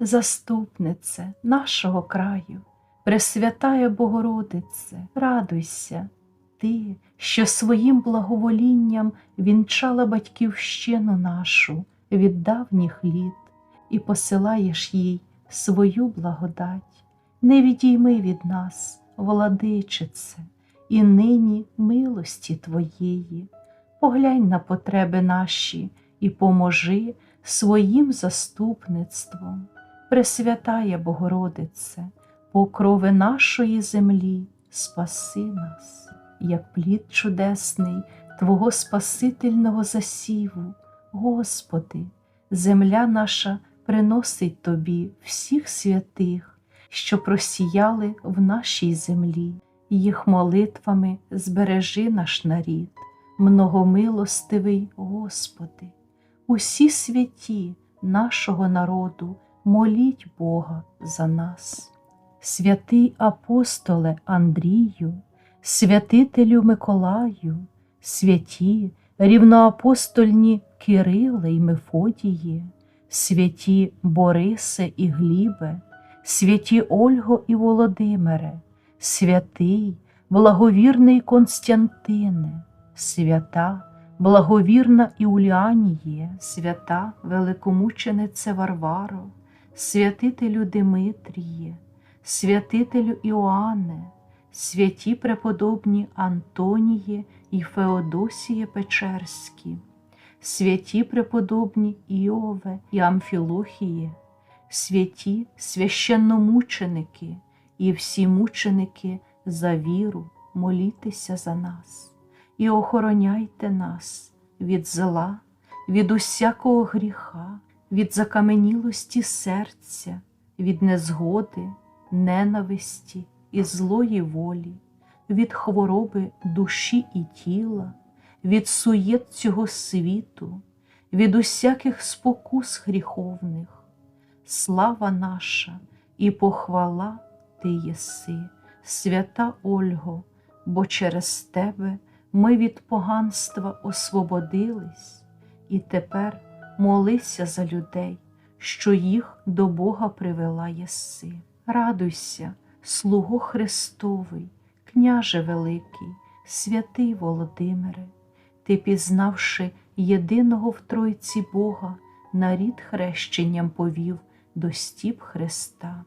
заступнице нашого краю, Пресвятая Богородице, радуйся, ти, що своїм благоволінням вінчала батьківщину нашу від давніх літ і посилаєш їй свою благодать. Не відійми від нас, владичице, і нині милості Твоєї. Поглянь на потреби наші і поможи своїм заступництвом. Пресвятая Богородице, покрови нашої землі, спаси нас, як плід чудесний Твого Спасительного засіву, Господи, земля наша приносить Тобі всіх святих, що просіяли в нашій землі, їх молитвами збережи наш нарід, многомилостивий Господи, усі святі нашого народу моліть Бога за нас. Святий апостоле Андрію, святителю Миколаю, святі рівноапостольні Кириле й Мефодії, святі Борисе і Глібе, святі Ольго і Володимире, святий, благовірний Константине, свята, благовірна Іуліаніє, свята великомученице Варваро, святителю Димитріє, святителю Іоанне, святі преподобні Антоніє і Феодосіє Печерські, святі преподобні Іове і Амфілохіє, святі священномученики і всі мученики за віру молітеся за нас. І охороняйте нас від зла, від усякого гріха, від закаменілості серця, від незгоди, ненависті і злої волі, від хвороби душі і тіла, від суєт цього світу, від усяких спокус гріховних. Слава наша і похвала Ти єси, свята Ольго, бо через Тебе ми від поганства освободились, і тепер молися за людей, що їх до Бога привела єси. Радуйся, слуго Христовий, княже Великий, святий Володимире, ти, пізнавши єдиного в Тройці Бога, нарід хрещенням повів до стіп Христа.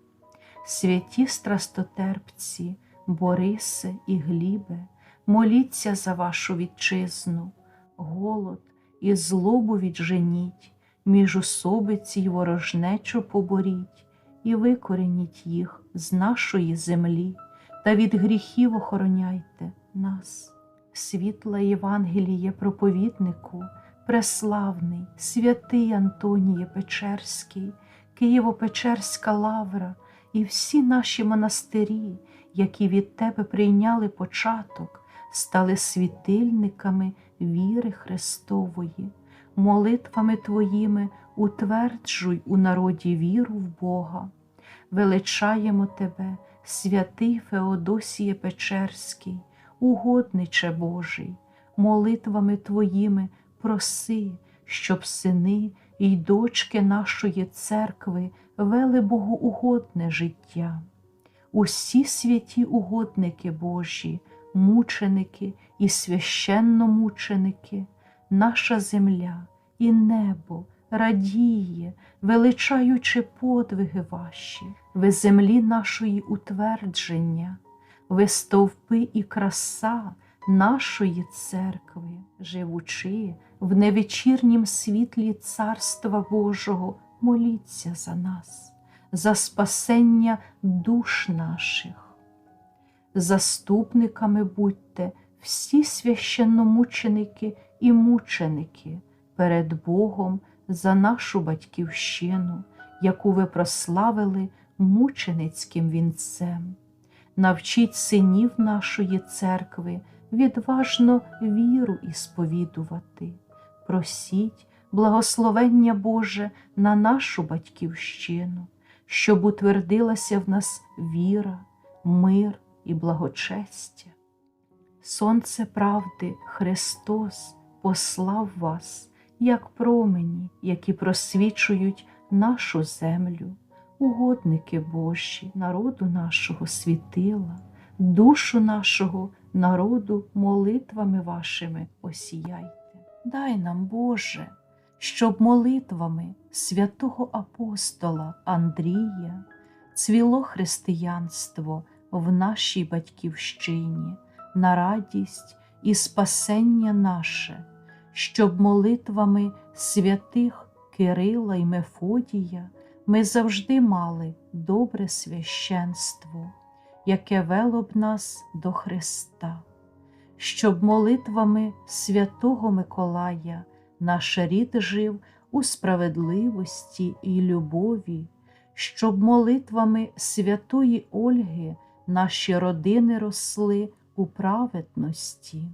Святі страстотерпці, Борисе і Глібе, моліться за вашу вітчизну, голод і злобу відженіть, міжусобиці й ворожнечу поборіть, і викореніть їх з нашої землі, та від гріхів охороняйте нас. Світла Євангеліє проповіднику, преславний, святий Антоніє Печерський, Києво-Печерська лавра і всі наші монастирі, які від Тебе прийняли початок, стали світильниками віри Христової, молитвами Твоїми утверджуй у народі віру в Бога. Величаємо Тебе, святий Феодосіє Печерський, угодниче Божий, молитвами Твоїми проси, щоб сини і дочки нашої церкви вели богоугодне життя. Усі святі угодники Божі, мученики і священномученики, наша земля і небо радіє, величаючи подвиги ваші, ви землі нашої утвердження, ви стовпи і краса нашої церкви, живучи в невечірнім світлі Царства Божого, моліться за нас, за спасення душ наших. Заступниками будьте всі священномученики і мученики перед Богом за нашу батьківщину, яку ви прославили мученицьким вінцем. Навчіть синів нашої церкви відважно віру ісповідувати, просіть благословення Боже на нашу батьківщину, щоб утвердилася в нас віра, мир і благочестя. Сонце правди Христос послав вас, як промені, які просвічують нашу землю, угодники Божі, народу нашого світила, душу нашого народу молитвами вашими осіяйте. Дай нам, Боже, щоб молитвами святого апостола Андрія цвіло християнство в нашій батьківщині на радість і спасення наше, щоб молитвами святих Кирила і Мефодія ми завжди мали добре священство, яке вело б нас до Христа, щоб молитвами святого Миколая наш рід жив у справедливості і любові, щоб молитвами святої Ольги наші родини росли у праведності,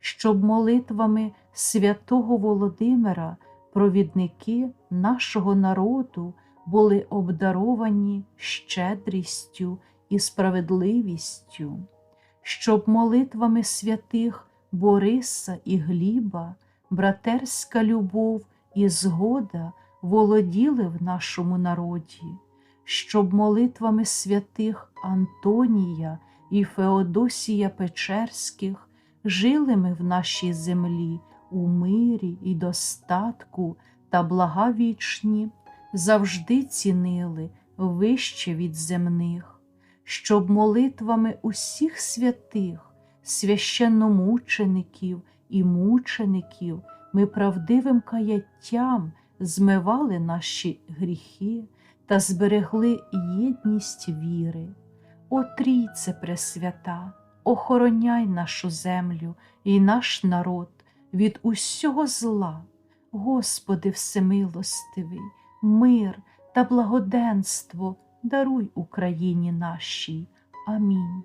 щоб молитвами святого Володимира провідники нашого народу були обдаровані щедрістю і справедливістю, щоб молитвами святих Бориса і Гліба братерська любов і згода володіли в нашому народі, щоб молитвами святих Антонія і Феодосія Печерських жили ми в нашій землі у мирі і достатку та благовічні, завжди цінили вище від земних, щоб молитвами усіх святих, священномучеників і мучеників ми правдивим каяттям змивали наші гріхи та зберегли єдність віри. О Трійце Пресвята, охороняй нашу землю і наш народ від усього зла, Господи Всемилостивий, мир та благоденство даруй Україні нашій. Амінь.